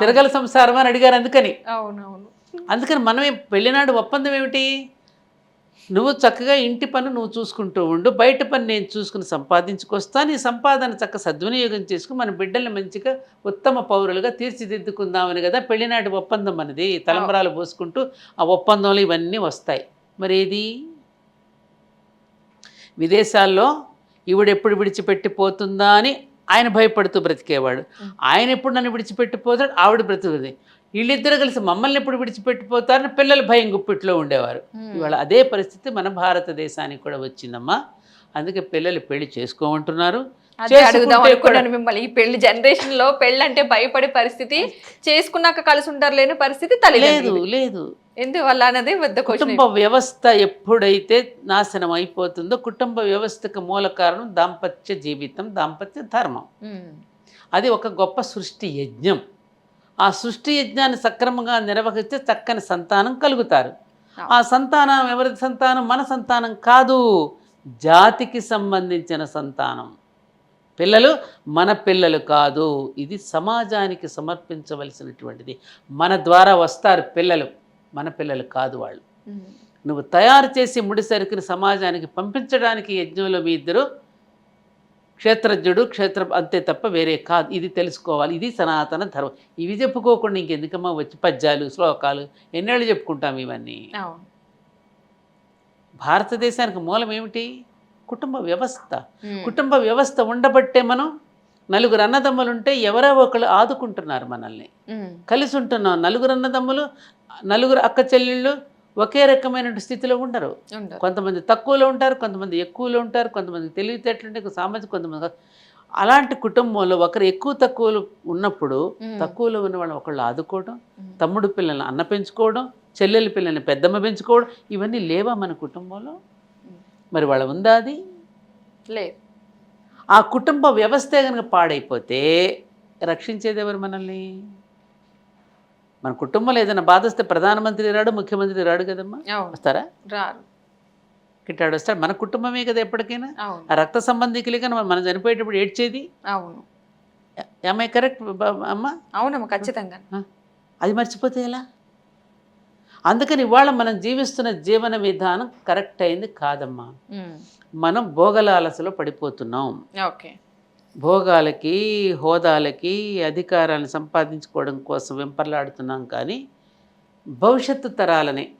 తిరగల సంసారం అని అడిగారు అందుకని. అవునవును. అందుకని మనమే పెళ్ళినాడు ఒప్పందం ఏమిటి? నువ్వు చక్కగా ఇంటి పని నువ్వు చూసుకుంటూ ఉండు బయట పని నేను చూసుకుని సంపాదించుకొస్తా నీ సంపాదన చక్క సద్వినియోగం చేసుకుని మన బిడ్డల్ని మంచిగా ఉత్తమ పౌరులుగా తీర్చిదిద్దుకుందామని కదా పెళ్ళినాటి ఒప్పందం అనేది తలంబరాలు పోసుకుంటూ ఆ ఒప్పందంలో ఇవన్నీ వస్తాయి. మరి ఏది విదేశాల్లో ఈవిడ ఎప్పుడు విడిచిపెట్టిపోతుందా అని ఆయన భయపడుతూ బ్రతికేవాడు. ఆయన ఎప్పుడు నన్ను విడిచిపెట్టిపోతాడు? ఆవిడ బ్రతుకుది వీళ్ళిద్దరు కలిసి మమ్మల్ని ఎప్పుడు విడిచిపెట్టిపోతారని పిల్లలు భయం గుప్పిట్లో ఉండేవారు. ఇవాళ అదే పరిస్థితి మన భారతదేశానికి కూడా వచ్చిందమ్మా. అందుకే పిల్లలు పెళ్ళి చేసుకోమంటున్నారు. అడుగుదాం మిమ్మల్ని. ఈ పెళ్ళి జనరేషన్లో పెళ్ళి అంటే భయపడే పరిస్థితి చేసుకున్నాక కలిసి ఉంటారు లేని పరిస్థితి లేదు తల్లిదండ్రులు లేదు. ఎందువల్ల అన్నది పెద్ద కుటుంబ వ్యవస్థ ఎప్పుడైతే నాశనం అయిపోతుందో కుటుంబ వ్యవస్థకు మూల కారణం దాంపత్య జీవితం దాంపత్య ధర్మం. అది ఒక గొప్ప సృష్టి యజ్ఞం. ఆ సృష్టి యజ్ఞాన్ని సక్రమంగా నిర్వహిస్తే చక్కని సంతానం కలుగుతారు. ఆ సంతానం ఎవరి సంతానం? మన సంతానం కాదు. జాతికి సంబంధించిన సంతానం. పిల్లలు మన పిల్లలు కాదు. ఇది సమాజానికి సమర్పించవలసినటువంటిది. మన ద్వారా వస్తారు పిల్లలు. మన పిల్లలు కాదు వాళ్ళు. నువ్వు తయారు చేసి ముడిసరుకుని సమాజానికి పంపించడానికి యజ్ఞంలో మీ ఇద్దరు క్షేత్రజ్ఞుడు క్షేత్ర అంతే తప్ప వేరే కాదు. ఇది తెలుసుకోవాలి. ఇది సనాతన ధర్మం. ఇవి చెప్పుకోకుండా ఇంకెందుకమ్మా వచ్చి పద్యాలు శ్లోకాలు ఎన్నేళ్ళు చెప్పుకుంటాం ఇవన్నీ? భారతదేశానికి మూలం ఏమిటి? కుటుంబ వ్యవస్థ. కుటుంబ వ్యవస్థ ఉండబట్టే మనం నలుగురు అన్నదమ్ములు ఉంటే ఎవరో ఒకళ్ళు ఆదుకుంటున్నారు మనల్ని. కలిసి ఉంటున్నాం. నలుగురు అన్నదమ్ములు నలుగురు అక్క చెల్లెళ్ళు ఒకే రకమైన స్థితిలో ఉండరు. కొంతమంది తక్కువలో ఉంటారు కొంతమంది ఎక్కువలో ఉంటారు కొంతమంది తెలివితేటలు ఉంటాయి సామాజిక కొంతమంది. అలాంటి కుటుంబంలో ఒకరు ఎక్కువ తక్కువలు ఉన్నప్పుడు. తక్కువలో ఉన్న వాళ్ళని ఒకళ్ళు ఆదుకోవడం. తమ్ముడు పిల్లల్ని అన్న పెంచుకోవడం చెల్లెలి పిల్లల్ని పెద్దమ్మ పెంచుకోవడం ఇవన్నీ లేవా మన కుటుంబంలో. మరి వాళ్ళ ఉందా అది లేదు ఆ కుటుంబ వ్యవస్థే కనుక పాడైపోతే రక్షించేది ఎవరు మనల్ని మన కుటుంబంలో ఏదైనా బాధ వస్తే ప్రధానమంత్రి రాడు ముఖ్యమంత్రి రాడు కదమ్మా? వస్తారా? రారు. కిట్టాడు వస్తాడు. మన కుటుంబమే కదా ఎప్పటికైనా. ఆ రక్త సంబంధికులే కానీ మనం చనిపోయేటప్పుడు ఏడ్చేది? అవును. ఏమై కరెక్ట్ అమ్మ? అవునమ్మా ఖచ్చితంగా. అది మర్చిపోతే ఎలా? అందుకని ఇవాళ మనం జీవిస్తున్న జీవన విధానం కరెక్ట్ అయింది కాదమ్మా. మనం భోగలాలసలో పడిపోతున్నాం. ఓకే. భోగాలకి హోదాలకి అధికారాన్ని సంపాదించుకోవడం కోసం వెంపర్లాడుతున్నాం కానీ భవిష్యత్తు తరాలని.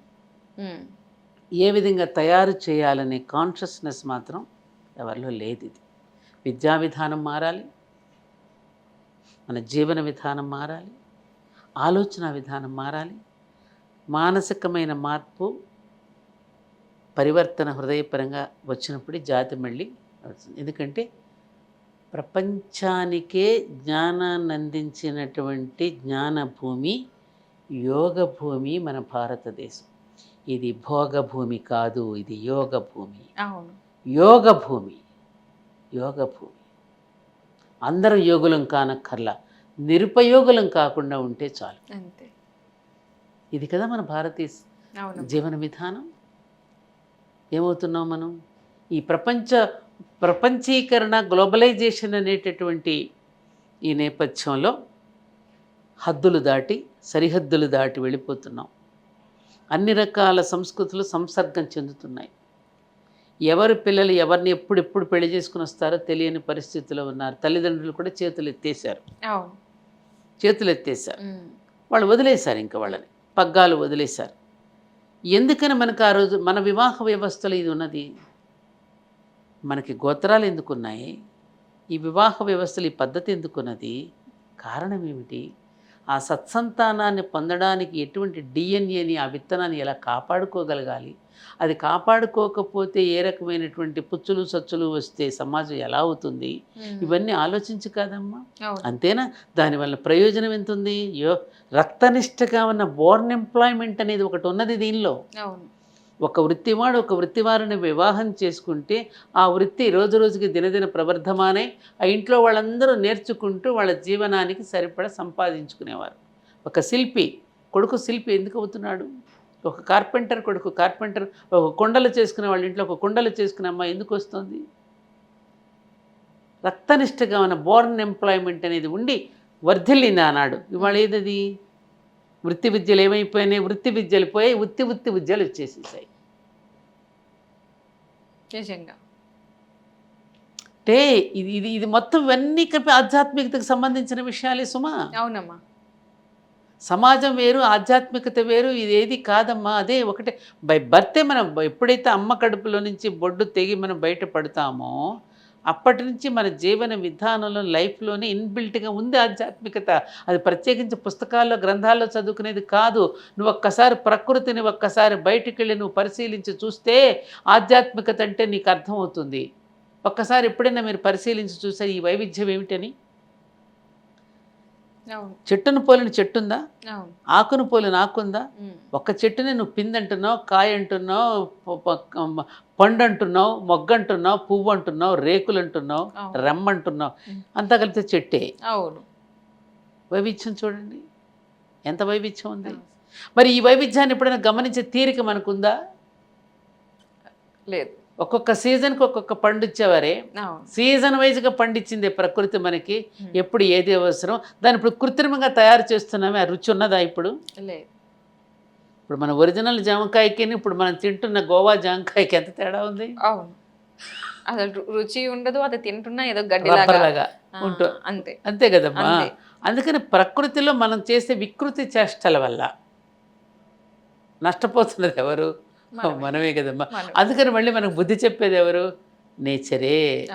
ఏ విధంగా తయారు చేయాలనే కాన్షియస్నెస్ మాత్రం ఎవరిలో లేదు ఇది విద్యా విధానం మారాలి. మన జీవన విధానం మారాలి. ఆలోచన విధానం మారాలి. మానసికమైన మార్పు పరివర్తన హృదయపరంగా వచ్చినప్పుడు జాతి మళ్ళీ ఎందుకంటే ప్రపంచానికే జ్ఞానాన్ని అందించినటువంటి జ్ఞాన భూమి యోగ భూమి మన భారతదేశం. ఇది భోగ భూమి కాదు ఇది యోగ భూమి యోగ భూమి యోగ భూమి అందరం యోగులం కానక్కర్లా నిరుపయోగులం కాకుండా ఉంటే చాలు. అంతే. ఇది కదా మన భారతీయ జీవన విధానం? ఏమవుతున్నాం మనం? ఈ ప్రపంచ ప్రపంచీకరణ గ్లోబలైజేషన్ అనేటటువంటి ఈ నేపథ్యంలో హద్దులు దాటి సరిహద్దులు దాటి వెళ్ళిపోతున్నాం. అన్ని రకాల సంస్కృతులు సంసర్గం చెందుతున్నాయి. ఎవరి పిల్లలు ఎవరిని ఎప్పుడెప్పుడు పెళ్ళి చేసుకుని వస్తారో తెలియని పరిస్థితిలో ఉన్నారు. తల్లిదండ్రులు కూడా చేతులు ఎత్తేసారు అవును. చేతులు ఎత్తేసారు ఉమ్. వాళ్ళు వదిలేశారు ఇంకా వాళ్ళని. పగ్గాలు వదిలేశారు. ఎందుకని మనకు ఆ రోజు మన వివాహ వ్యవస్థలో ఇది ఉన్నది? మనకి గోత్రాలు ఎందుకున్నాయి? ఈ వివాహ వ్యవస్థలు ఈ పద్ధతి ఎందుకున్నది? కారణం ఏమిటి? ఆ సత్సంతానాన్ని పొందడానికి ఎటువంటి డిఎన్ఏని ఆ విత్తనాన్ని ఎలా కాపాడుకోగలగాలి? అది కాపాడుకోకపోతే ఏ రకమైనటువంటి పుచ్చులు సచ్చులు వస్తే సమాజం ఎలా అవుతుంది. ఇవన్నీ ఆలోచించి కాదమ్మా. అంతేనా? దానివల్ల ప్రయోజనం ఎంత ఉంది యో రక్తనిష్టగా ఉన్న బోర్న్ ఎంప్లాయ్మెంట్ అనేది ఒకటి ఉన్నది దీనిలో. ఒక వృత్తివాడు ఒక వృత్తివారిని వివాహం చేసుకుంటే ఆ వృత్తి రోజు రోజుకి దినదిన ప్రవర్ధమానే. ఆ ఇంట్లో వాళ్ళందరూ నేర్చుకుంటూ వాళ్ళ జీవనానికి సరిపడా సంపాదించుకునేవారు. ఒక శిల్పి కొడుకు శిల్పి ఎందుకు అవుతున్నాడు? ఒక కార్పెంటర్ కొడుకు కార్పెంటర్ ఒక కొండలు చేసుకునే వాళ్ళ ఇంట్లో ఒక కొండలు చేసుకునే అమ్మాయి ఎందుకు వస్తుంది? రక్తనిష్టగా ఉన్న బోర్న్ ఎంప్లాయ్మెంట్ అనేది ఉండి వర్ధిల్లింది ఆనాడు. ఇవాళ ఏదది? వృత్తి విద్యలు ఏమైపోయినాయి? వృత్తి విద్యలు పోయి వృత్తి వృత్తి విద్యలు వచ్చేసేసాయి. నిజంగా. అంటే ఇది ఇది ఇది మొత్తం ఇవన్నీ కలిపి ఆధ్యాత్మికతకు సంబంధించిన విషయాలే సుమా. అవునమ్మా. సమాజం వేరు ఆధ్యాత్మికత వేరు ఇది ఏది కాదమ్మా. అదే ఒకటే. బై బర్తే మనం ఎప్పుడైతే అమ్మ కడుపులో నుంచి బొడ్డు తెగి మనం బయటపడతామో అప్పటి నుంచి మన జీవన విధానంలో లైఫ్లోనే ఇన్బిల్ట్గా ఉంది ఆధ్యాత్మికత. అది ప్రత్యేకించి పుస్తకాల్లో గ్రంథాల్లో చదువుకునేది కాదు. నువ్వు ఒక్కసారి ప్రకృతిని ఒక్కసారి బయటికి వెళ్ళి నువ్వు పరిశీలించి చూస్తే ఆధ్యాత్మికత అంటే నీకు అర్థమవుతుంది. ఒక్కసారి ఎప్పుడైనా మీరు పరిశీలించి చూస్తే ఈ వైవిధ్యం ఏమిటని? చెట్టును పోలిన చెట్టుందా? అవును. ఆకును పోలిన ఆకుందా. ఒక చెట్టుని నువ్వు పిండి అంటున్నావు కాయ అంటున్నావు పండు అంటున్నావు మొగ్గ అంటున్నావు పువ్వు అంటున్నావు రేకులు అంటున్నావు అవును. రెమ్మ అంటున్నావు ఉం. అంతా కలిపితే చెట్టే. అవును. వైవిధ్యం చూడండి. ఎంత వైవిధ్యం ఉంది? మరి ఈ వైవిధ్యాన్ని ఎప్పుడైనా గమనించే తీరిక మనకుందా? లేదు. ఒక్కొక్క సీజన్కి ఒక్కొక్క పండు ఇచ్చేవారే. సీజన్ వైజ్గా పండించింది ప్రకృతి మనకి. ఎప్పుడు ఏది అవసరం. దాన్ని ఇప్పుడు కృత్రిమంగా తయారు చేస్తున్నామే. ఆ రుచి ఉన్నదా ఇప్పుడు? లేదు. ఇప్పుడు మన ఒరిజినల్ జామకాయకి ఇప్పుడు మనం తింటున్న గోవా జామకాయకి ఎంత తేడా ఉంది? అవును. అసలు రు- రుచి ఉండదు. అది తింటున్నా ఏదో గడ్డిలాగా ఉంటూ అంతే. అంతే కదమ్మా. అందుకని ప్రకృతిలో మనం చేసే వికృతి చేష్టల వల్ల నష్టపోతున్నది ఎవరు? మనమే. మనమే కదమ్మా. అందుకని మళ్ళీ మనకు బుద్ధి చెప్పేది ఎవరు నేచరే.